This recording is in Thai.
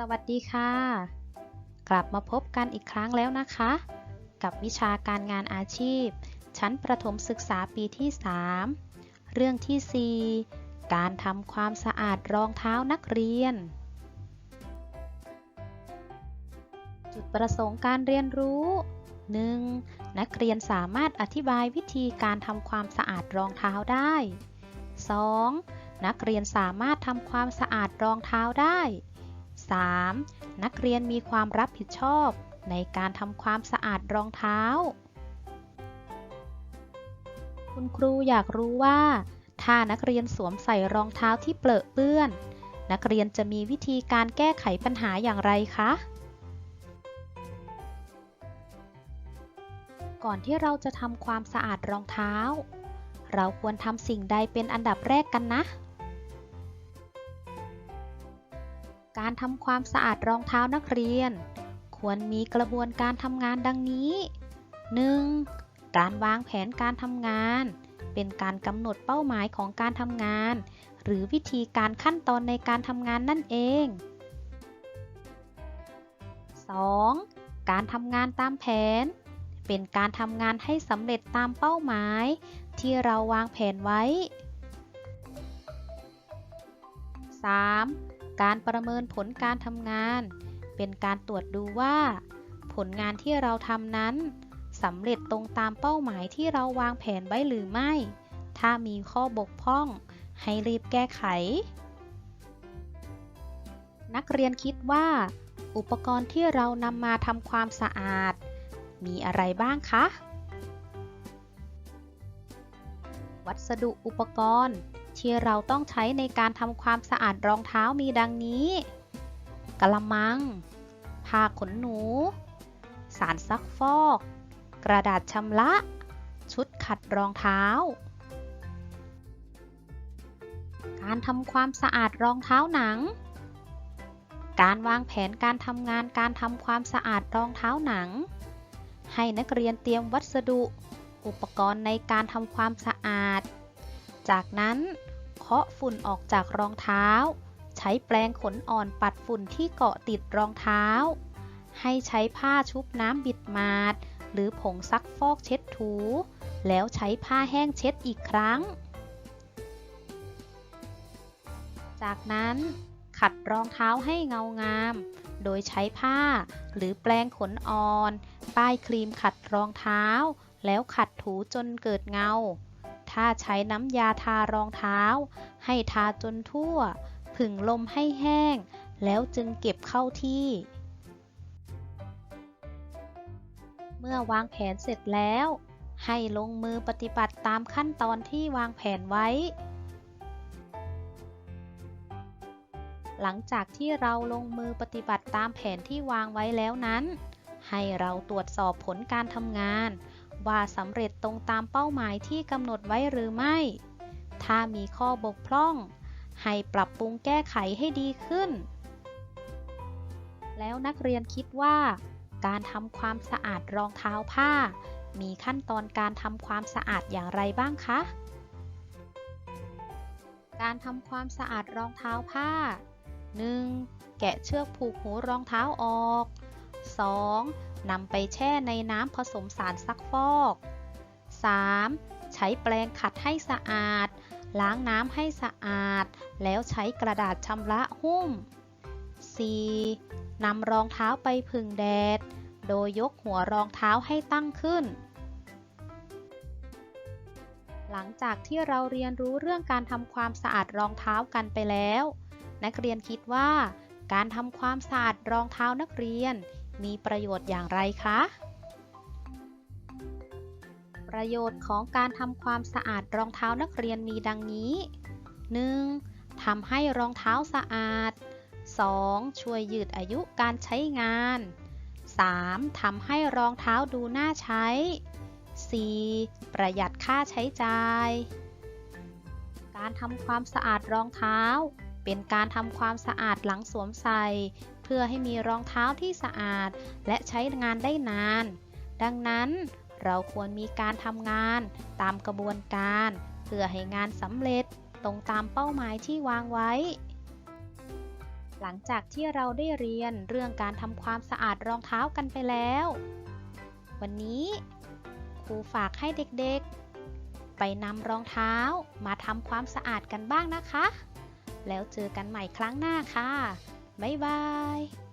สวัสดีค่ะ กลับมาพบกันอีกครั้งแล้วนะคะ กับวิชาการงานอาชีพ ชั้นประถมศึกษาปีที่ 3 เรื่องที่ 4 การทำความสะอาดรองเท้านักเรียน จุดประสงค์การเรียนรู้ 1. นักเรียนสามารถอธิบายวิธีการทำความสะอาดรองเท้าได้ 2. นักเรียนสามารถทำความสะอาดรองเท้าได้ 3. นักเรียนมีความรับผิดชอบ ในการทำความสะอาดรองเท้า คุณครูอยากรู้ว่า ถ้านักเรียนสวมใส่รองเท้าที่เปรอะเปื้อน นักเรียนจะมีวิธีการแก้ไขปัญหาอย่างไรคะ ก่อนที่เราจะทำความสะอาดรองเท้า เราควรทำสิ่งใดเป็นอันดับแรกกันนะ การทำความสะอาดรองเท้านักเรียน ควรมีกระบวนการทำงานดังนี้ 1. การวางแผนการทำงาน เป็นการกำหนดเป้าหมายของการทำงาน หรือวิธีการขั้นตอนในการทำงานนั่นเอง 2. การทำงานตามแผน เป็นการทำงานให้สำเร็จตามเป้าหมาย ที่เราวางแผนไว้ 3. การประเมินผลการทำงาน เป็นการตรวจดูว่า ผลงานที่เราทำนั้นสำเร็จตรงตามเป้าหมายที่เราวางแผนไว้หรือไม่ ถ้ามีข้อบกพร่อง ให้รีบแก้ไข นักเรียนคิดว่า อุปกรณ์ที่เรานำมาทำความสะอาด มีอะไรบ้างคะ วัสดุอุปกรณ์ ที่เราต้องใช้ในการทำความสะอาดรองเท้ามีดังนี้กระมัง ผ้าขนหนู สารซักฟอก กระดาษชำระ ชุดขัดรองเท้า การทำความสะอาดรองเท้าหนัง การวางแผนการทำงานการทำความสะอาดรองเท้าหนัง ให้นักเรียนเตรียมวัสดุ อุปกรณ์ในการทำความสะอาด จากนั้นเคาะฝุ่นออกจากรองเท้า ใช้แปรงขนอ่อนปัดฝุ่นที่เกาะติดรองเท้า ให้ใช้ผ้าชุบน้ำบิดมาด หรือผงซักฟอกเช็ดถู แล้วใช้ผ้าแห้งเช็ดอีกครั้ง จากนั้นขัดรองเท้าให้เงางาม โดยใช้ผ้า หรือแปรงขนอ่อน ป้ายครีมขัดรองเท้า แล้วขัดถูจนเกิดเงา ถ้าใช้น้ำยาทารองเท้า ให้ทาจนทั่ว ผึ่งลมให้แห้ง แล้วจึงเก็บเข้าที่ เมื่อวางแผนเสร็จแล้ว ให้ลงมือปฏิบัติตามขั้นตอนที่วางแผนไว้ หลังจากที่เราลงมือปฏิบัติตามแผนที่วางไว้แล้วนั้น ให้เราตรวจสอบผลการทำงาน ว่าสำเร็จตรงตามเป้าหมายที่กำหนดไว้หรือไม่ ถ้ามีข้อบกพร่อง ให้ปรับปรุงแก้ไขให้ดีขึ้น แล้วนักเรียนคิดว่า การทำความสะอาดรองเท้าผ้า มีขั้นตอนการทำความสะอาดอย่างไรบ้างคะ การทำความสะอาดรองเท้าผ้า 1. แกะเชือกผูกหูรองเท้าออก 2. นำไปแช่ในน้ำผสมสารซักฟอก 3. ใช้แปรงขัดให้สะอาด ล้างน้ำให้สะอาด แล้วใช้กระดาษชำระหุ้ม 4. นำรองเท้าไปผึ่งแดด โดยยกหัวรองเท้าให้ตั้งขึ้น หลังจากที่เราเรียนรู้เรื่องการทำความสะอาดรองเท้ากันไปแล้ว นักเรียนคิดว่าการทำความสะอาดรองเท้านักเรียน มีประโยชน์อย่างไรคะ ประโยชน์ของการทำความสะอาดรองเท้านักเรียนมีดังนี้ 1. ทำให้รองเท้าสะอาด 2. ช่วยยืดอายุการใช้งาน 3. ทำให้รองเท้าดูน่าใช้ 4. ประหยัดค่าใช้จ่าย การทำความสะอาดรองเท้า เป็นการทำความสะอาดหลังสวมใส่ เพื่อให้มีรองเท้าที่สะอาด และใช้งานได้นาน ดังนั้นเราควรมีการทำงานตามกระบวนการ เพื่อให้งานสำเร็จตรงตามเป้าหมายที่วางไว้ หลังจากที่เราได้เรียนเรื่องการทำความสะอาดรองเท้ากันไปแล้ว วันนี้ครูฝากให้เด็กๆ ไปนำรองเท้ามาทำความสะอาดกันบ้างนะคะ แล้วเจอกันใหม่ครั้งหน้าค่ะ บ๊ายบาย